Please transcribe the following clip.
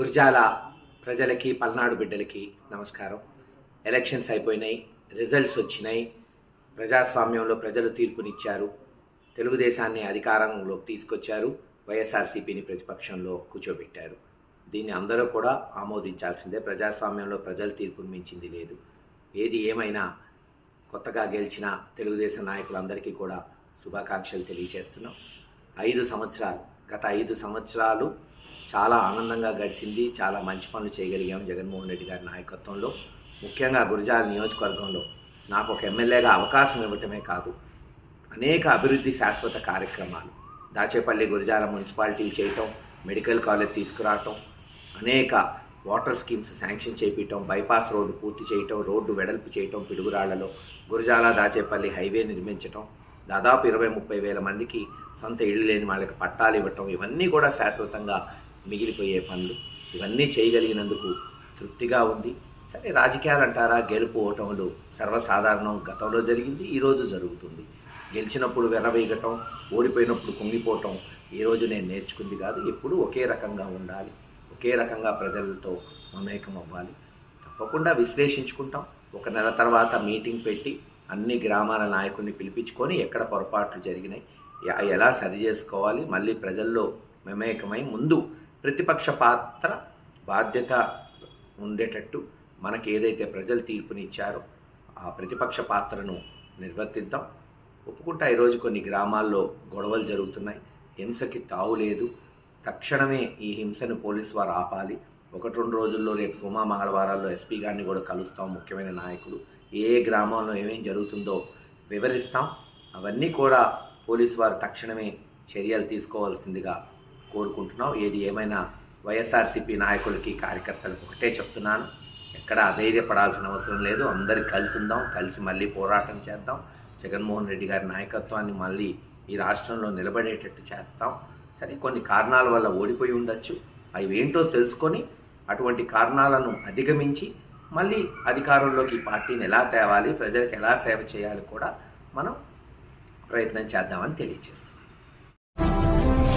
గుర్జాల ప్రజలకి పల్నాడు బిడ్డలకి నమస్కారం. ఎలక్షన్స్ అయిపోయినాయి రిజల్ట్స్ వచ్చినాయి. ప్రజాస్వామ్యంలో ప్రజలు తీర్పునిచ్చారు. తెలుగుదేశాన్ని అధికారంలోకి తీసుకొచ్చారు. వైఎస్ఆర్సీపీని ప్రతిపక్షంలో కూర్చోబెట్టారు. దీన్ని అందరూ కూడా ఆమోదించాల్సిందే. ప్రజాస్వామ్యంలో ప్రజల తీర్పును మించింది లేదు. ఏది ఏమైనా కొత్తగా గెలిచిన తెలుగుదేశం నాయకులందరికీ కూడా శుభాకాంక్షలు తెలియజేస్తున్నాం. ఐదు సంవత్సరాలు గత ఐదు సంవత్సరాలు చాలా ఆనందంగా గడిచింది. చాలా మంచి పనులు చేయగలిగాం జగన్మోహన్ రెడ్డి గారి నాయకత్వంలో. ముఖ్యంగా గురజాల నియోజకవర్గంలో నాకు ఒక ఎమ్మెల్యేగా అవకాశం ఇవ్వటమే కాదు అనేక అభివృద్ధి శాశ్వత కార్యక్రమాలు దాచేపల్లి గురజాల మున్సిపాలిటీ చేయటం మెడికల్ కాలేజ్ తీసుకురావటం అనేక వాటర్ స్కీమ్స్ శాంక్షన్ చేపించటం బైపాస్ రోడ్డు పూర్తి చేయటం రోడ్డు వెడల్పు చేయటం పిడుగురాళ్ళలో గురజాల దాచేపల్లి హైవే నిర్మించటం దాదాపు ఇరవై ముప్పై వేల మందికి సొంత ఇళ్ళు లేని వాళ్ళకి పట్టాలు ఇవ్వటం ఇవన్నీ కూడా శాశ్వతంగా మిగిలిపోయే పనులు. ఇవన్నీ చేయగలిగినందుకు తృప్తిగా ఉంది. సరే రాజకీయాలు అంటారా గెలుపు ఓటములు సర్వసాధారణం. గతంలో జరిగింది ఈరోజు జరుగుతుంది. గెలిచినప్పుడు వెర్రవేయగటం ఓడిపోయినప్పుడు కుంగిపోవటం ఈరోజు నేను నేర్చుకుంది కాదు. ఎప్పుడూ ఒకే రకంగా ఉండాలి. ఒకే రకంగా ప్రజలతో మమేకం అవ్వాలి. తప్పకుండా విశ్లేషించుకుంటాం. ఒక నెల తర్వాత మీటింగ్ పెట్టి అన్ని గ్రామాల నాయకుల్ని పిలిపించుకొని ఎక్కడ పొరపాట్లు జరిగినాయి ఎలా సరి చేసుకోవాలి మళ్ళీ ప్రజల్లో మమేకమై ముందు ప్రతిపక్ష పాత్ర బాధ్యత ఉండేటట్టు మనకి ఏదైతే ప్రజలు తీర్పునిచ్చారో ఆ ప్రతిపక్ష పాత్రను నిర్వర్తిద్దాం. ఒప్పుకుంటా ఈరోజు కొన్ని గ్రామాల్లో గొడవలు జరుగుతున్నాయి. హింసకి తావు లేదు. తక్షణమే ఈ హింసను పోలీసు వారు ఆపాలి. ఒకటి రెండు రోజుల్లో రేపు సోమ మంగళవారాల్లో ఎస్పీ గారిని కూడా కలుస్తాం ముఖ్యమైన నాయకులు. ఏ ఏ గ్రామంలో ఏమేం జరుగుతుందో వివరిస్తాం. అవన్నీ కూడా పోలీసు వారు తక్షణమే చర్యలు తీసుకోవాల్సిందిగా కోరుకుంటున్నాం ఏది ఏమైనా వైఎస్ఆర్సీపీ నాయకులకి కార్యకర్తలకు ఒకటే చెప్తున్నాను. ఎక్కడ అధైర్యపడాల్సిన అవసరం లేదు. అందరు కలిసి ఉందాం కలిసి మళ్ళీ పోరాటం చేద్దాం. జగన్మోహన్ రెడ్డి గారి నాయకత్వాన్ని మళ్ళీ ఈ రాష్ట్రంలో నిలబడేటట్టు చేస్తాం. సరే కొన్ని కారణాల వల్ల ఓడిపోయి ఉండొచ్చు. అవి ఏంటో తెలుసుకొని అటువంటి కారణాలను అధిగమించి మళ్ళీ అధికారంలోకి ఈ పార్టీని ఎలా తేవాలి ప్రజలకు ఎలా సేవ చేయాలి కూడా మనం ప్రయత్నం చేద్దామని తెలియజేస్తుంది